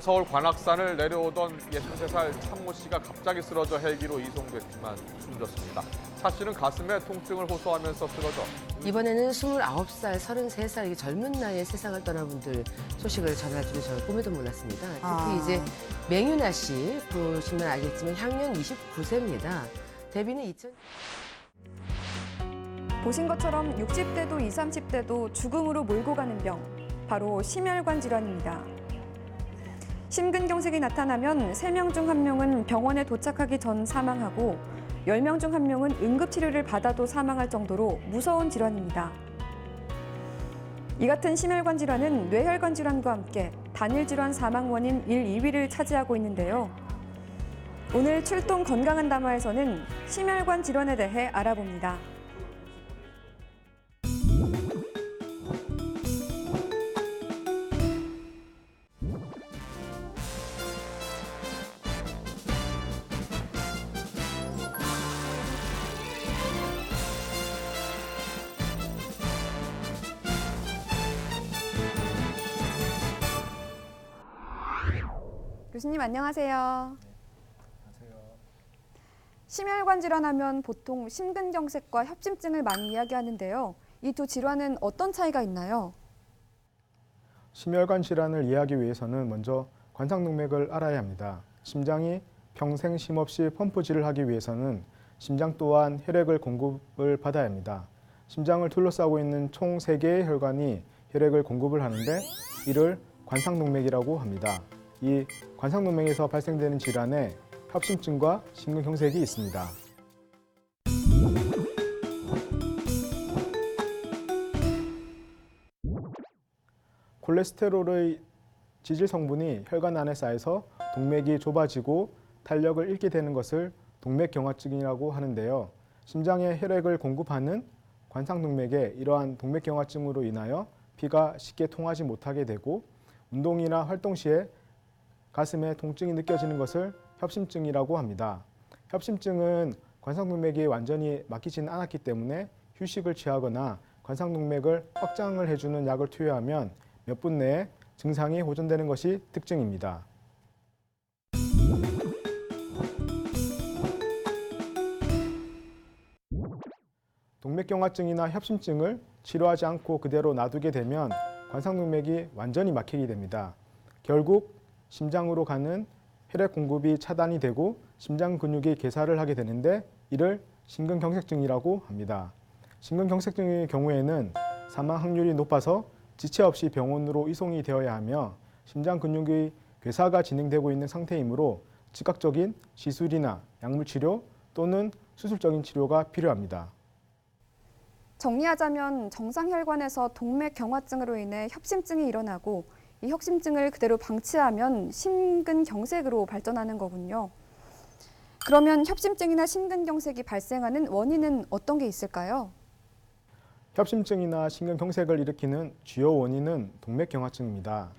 서울 관악산을 내려오던 63살 참모 씨가 갑자기 쓰러져 헬기로 이송됐지만 숨졌습니다. 차 씨는 가슴에 통증을 호소하면서 쓰러져 이번에는 29살, 33살 이 젊은 나이에 세상을 떠난 분들 소식을 전할 줄은 저는 꿈에도 몰랐습니다. 특히 아. 이제 맹윤아 씨 보시면 알겠지만 향년 29세입니다. 데뷔는 2000 보신 것처럼 60대도 20, 30대도 죽음으로 몰고 가는 병, 바로 심혈관 질환입니다. 심근경색이 나타나면 3명 중 1명은 병원에 도착하기 전 사망하고 10명 중 1명은 응급치료를 받아도 사망할 정도로 무서운 질환입니다. 이 같은 심혈관 질환은 뇌혈관 질환과 함께 단일 질환 사망 원인 1, 2위를 차지하고 있는데요. 오늘 출동 건강한 담화에서는 심혈관 질환에 대해 알아봅니다. 교수님 안녕하세요. 심혈관 질환하면 보통 심근경색과 협심증을 많이 이야기하는데요. 이 두 질환은 어떤 차이가 있나요? 심혈관 질환을 이해하기 위해서는 먼저 관상동맥을 알아야 합니다. 심장이 평생 쉼없이 펌프질을 하기 위해서는 심장 또한 혈액을 공급을 받아야 합니다. 심장을 둘러싸고 있는 총 세개의 혈관이 혈액을 공급을 하는데 이를 관상동맥이라고 합니다. 이 관상동맥에서 발생되는 질환에 협심증과 심근경색이 있습니다. 콜레스테롤의 지질 성분이 혈관 안에 쌓여서 동맥이 좁아지고 탄력을 잃게 되는 것을 동맥경화증이라고 하는데요. 심장에 혈액을 공급하는 관상동맥에 이러한 동맥경화증으로 인하여 피가 쉽게 통하지 못하게 되고 운동이나 활동 시에 가슴에 통증이 느껴지는 것을 협심증이라고 합니다. 협심증은 관상동맥이 완전히 막히지는 않았기 때문에 휴식을 취하거나 관상동맥을 확장을 해주는 약을 투여하면 몇 분 내에 증상이 호전되는 것이 특징입니다. 동맥경화증이나 협심증을 치료하지 않고 그대로 놔두게 되면 관상동맥이 완전히 막히게 됩니다. 결국 심장으로 가는 혈액 공급이 차단이 되고 심장 근육이 괴사를 하게 되는데 이를 심근경색증이라고 합니다. 심근경색증의 경우에는 사망 확률이 높아서 지체 없이 병원으로 이송이 되어야 하며 심장 근육의 괴사가 진행되고 있는 상태이므로 즉각적인 시술이나 약물 치료 또는 수술적인 치료가 필요합니다. 정리하자면 정상혈관에서 동맥경화증으로 인해 협심증이 일어나고 이 협심증을 그대로 방치하면 심근경색으로 발전하는 거군요. 그러면 협심증이나 심근경색이 발생하는 원인은 어떤 게 있을까요? 협심증이나 심근경색을 일으키는 주요 원인은 동맥경화증입니다.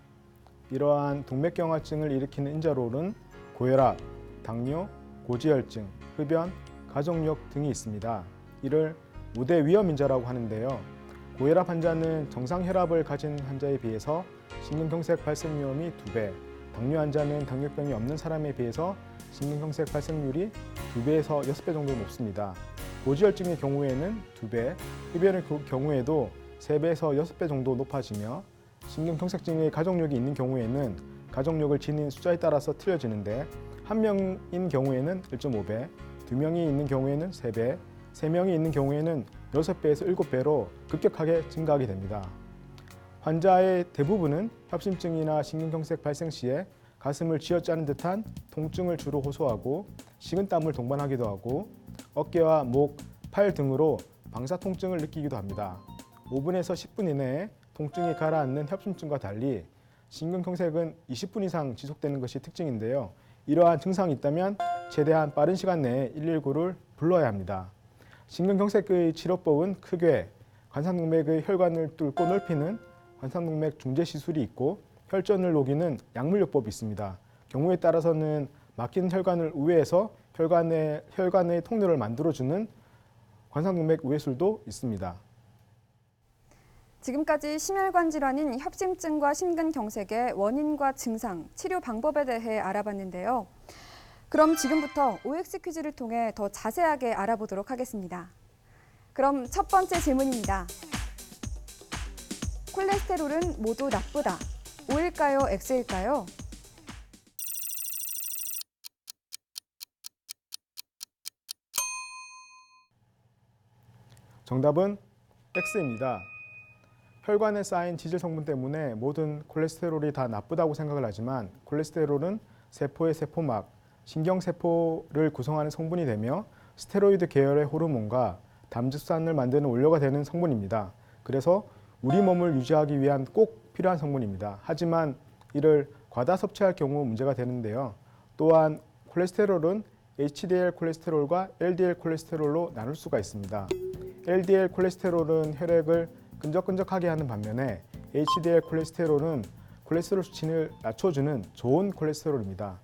이러한 동맥경화증을 일으키는 인자로는 고혈압, 당뇨, 고지혈증, 흡연, 가족력 등이 있습니다. 이를 우대 위험 인자라고 하는데요. 고혈압 환자는 정상 혈압을 가진 환자에 비해서 심근경색 발생 위험이 2배, 당뇨 환자는 당뇨병이 없는 사람에 비해서 심근경색 발생률이 2배에서 6배 정도 높습니다. 고지혈증의 경우에는 2배, 흡연의 그 경우에도 3배에서 6배 정도 높아지며 심근경색증의 가족력이 있는 경우에는 가족력을 지닌 숫자에 따라서 틀려지는데 한 명인 경우에는 1.5배, 두 명이 있는 경우에는 3배, 세 명이 있는 경우에는 6배에서 7배로 급격하게 증가하게 됩니다. 환자의 대부분은 협심증이나 심근경색 발생 시에 가슴을 쥐어짜는 듯한 통증을 주로 호소하고 식은땀을 동반하기도 하고 어깨와 목, 팔 등으로 방사 통증을 느끼기도 합니다. 5분에서 10분 이내에 통증이 가라앉는 협심증과 달리 심근경색은 20분 이상 지속되는 것이 특징인데요. 이러한 증상이 있다면 최대한 빠른 시간 내에 119를 불러야 합니다. 심근경색의 치료법은 크게 관상동맥의 혈관을 뚫고 넓히는 관상동맥 중재 시술이 있고 혈전을 녹이는 약물요법이 있습니다. 경우에 따라서는 막힌 혈관을 우회해서 혈관의 혈관의 통로를 만들어주는 관상동맥 우회술도 있습니다. 지금까지 심혈관 질환인 협심증과 심근경색의 원인과 증상, 치료 방법에 대해 알아봤는데요. 그럼 지금부터 OX 퀴즈를 통해 더 자세하게 알아보도록 하겠습니다. 그럼 첫 번째 질문입니다. 콜레스테롤은 모두 나쁘다. O일까요? X일까요? 정답은 X입니다. 혈관에 쌓인 지질 성분 때문에 모든 콜레스테롤이 다 나쁘다고 생각을 하지만 콜레스테롤은 세포의 세포막, 신경세포를 구성하는 성분이 되며 스테로이드 계열의 호르몬과 담즙산을 만드는 원료가 되는 성분입니다. 그래서 우리 몸을 유지하기 위한 꼭 필요한 성분입니다. 하지만 이를 과다 섭취할 경우 문제가 되는데요. 또한 콜레스테롤은 HDL 콜레스테롤과 LDL 콜레스테롤로 나눌 수가 있습니다. LDL 콜레스테롤은 혈액을 끈적끈적하게 하는 반면에 HDL 콜레스테롤은 콜레스테롤 수치를 낮춰주는 좋은 콜레스테롤입니다.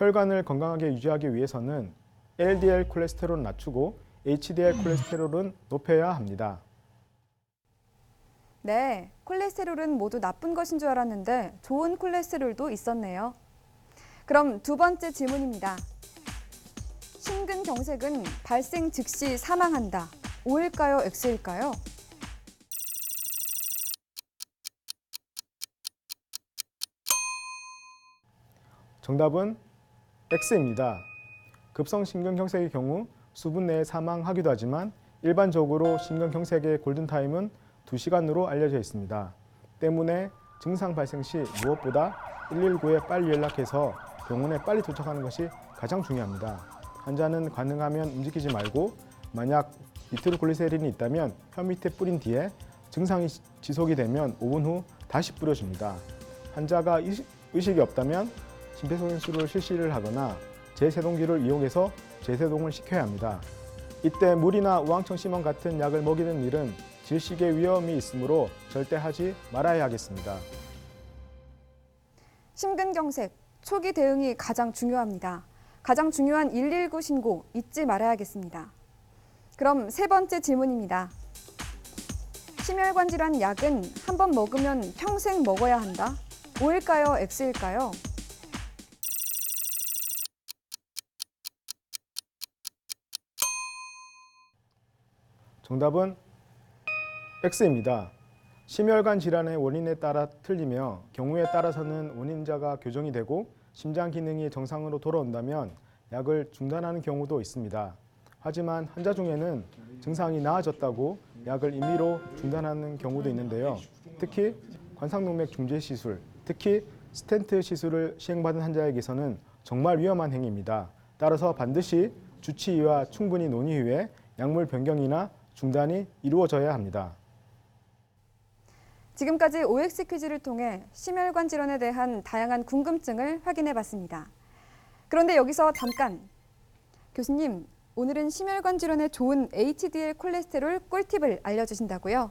혈관을 건강하게 유지하기 위해서는 LDL 콜레스테롤은 낮추고 HDL 콜레스테롤은 높여야 합니다. 네, 콜레스테롤은 모두 나쁜 것인 줄 알았는데 좋은 콜레스테롤도 있었네요. 그럼 두 번째 질문입니다. 심근경색은 발생 즉시 사망한다. O일까요? X일까요? 정답은 X입니다. 급성 심근경색의 경우 수분 내에 사망하기도 하지만 일반적으로 심근경색의 골든타임은 2시간으로 알려져 있습니다. 때문에 증상 발생 시 무엇보다 119에 빨리 연락해서 병원에 빨리 도착하는 것이 가장 중요합니다. 환자는 가능하면 움직이지 말고 만약 니트로글리세린이 있다면 혀 밑에 뿌린 뒤에 증상이 지속이 되면 5분 후 다시 뿌려줍니다. 환자가 의식- 의식이 없다면 심폐소생술을 실시를 하거나 제세동기를 이용해서 제세동을 시켜야 합니다. 이때 물이나 우황청 심원 같은 약을 먹이는 일은 질식의 위험이 있으므로 절대 하지 말아야 하겠습니다. 심근경색, 초기 대응이 가장 중요합니다. 가장 중요한 119 신고 잊지 말아야겠습니다. 그럼 세 번째 질문입니다. 심혈관 질환 약은 한 번 먹으면 평생 먹어야 한다. O일까요? X일까요? 정답은 X입니다. 심혈관 질환의 원인에 따라 틀리며 경우에 따라서는 원인자가 교정이 되고 심장 기능이 정상으로 돌아온다면 약을 중단하는 경우도 있습니다. 하지만 환자 중에는 증상이 나아졌다고 약을 임의로 중단하는 경우도 있는데요. 특히 관상동맥 중재 시술, 특히 스텐트 시술을 시행받은 환자에게서는 정말 위험한 행위입니다. 따라서 반드시 주치의와 충분히 논의 후에 약물 변경이나 중단이 이루어져야 합니다. 지금까지 OX 퀴즈를 통해 심혈관 질환에 대한 다양한 궁금증을 확인해 봤습니다. 그런데 여기서 잠깐. 교수님, 오늘은 심혈관 질환에 좋은 HDL 콜레스테롤 꿀팁을 알려 주신다고요?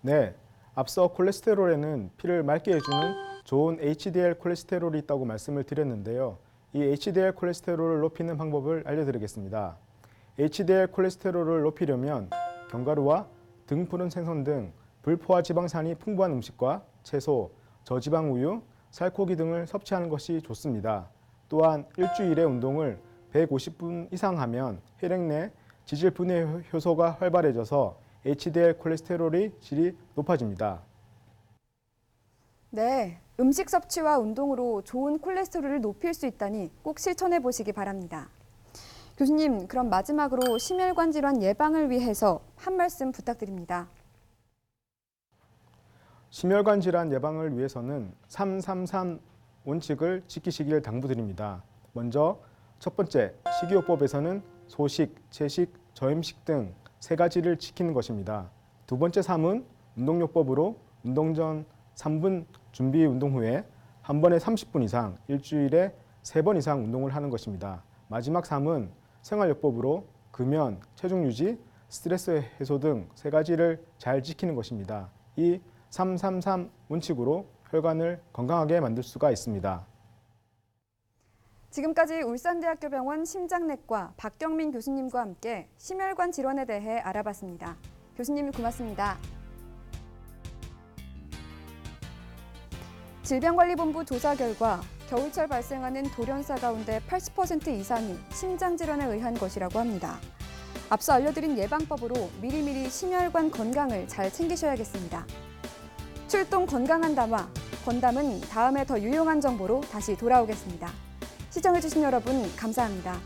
네, 앞서 콜레스테롤에는 피를 맑게 해 주는 좋은 HDL 콜레스테롤이 있다고 말씀을 드렸는데요. 이 HDL 콜레스테롤을 높이는 방법을 알려 드리겠습니다. HDL 콜레스테롤을 높이려면 견과류와 등푸른 생선 등 불포화 지방산이 풍부한 음식과 채소, 저지방 우유, 살코기 등을 섭취하는 것이 좋습니다. 또한 일주일에 운동을 150분 이상 하면 혈액 내 지질 분해 효소가 활발해져서 HDL 콜레스테롤의 질이 높아집니다. 네, 음식 섭취와 운동으로 좋은 콜레스테롤을 높일 수 있다니 꼭 실천해 보시기 바랍니다. 교수님, 그럼 마지막으로 심혈관 질환 예방을 위해서 한 말씀 부탁드립니다. 심혈관 질환 예방을 위해서는 333 원칙을 지키시길 당부드립니다. 먼저 첫 번째, 식이요법에서는 소식, 채식, 저염식 등 세 가지를 지키는 것입니다. 두 번째 3은 운동요법으로 운동 전 3분 준비 운동 후에 한 번에 30분 이상 일주일에 세 번 이상 운동을 하는 것입니다. 마지막 3은 생활요법으로 금연, 체중 유지, 스트레스 해소 등 세 가지를 잘 지키는 것입니다. 이 333 원칙으로 혈관을 건강하게 만들 수가 있습니다. 지금까지 울산대학교 병원 심장내과 박경민 교수님과 함께 심혈관 질환에 대해 알아봤습니다. 교수님 고맙습니다. 질병관리본부 조사 결과 겨울철 발생하는 돌연사 가운데 80% 이상이 심장질환에 의한 것이라고 합니다. 앞서 알려드린 예방법으로 미리미리 심혈관 건강을 잘 챙기셔야겠습니다. 출동 건강한 담화, 건담은 다음에 더 유용한 정보로 다시 돌아오겠습니다. 시청해주신 여러분 감사합니다.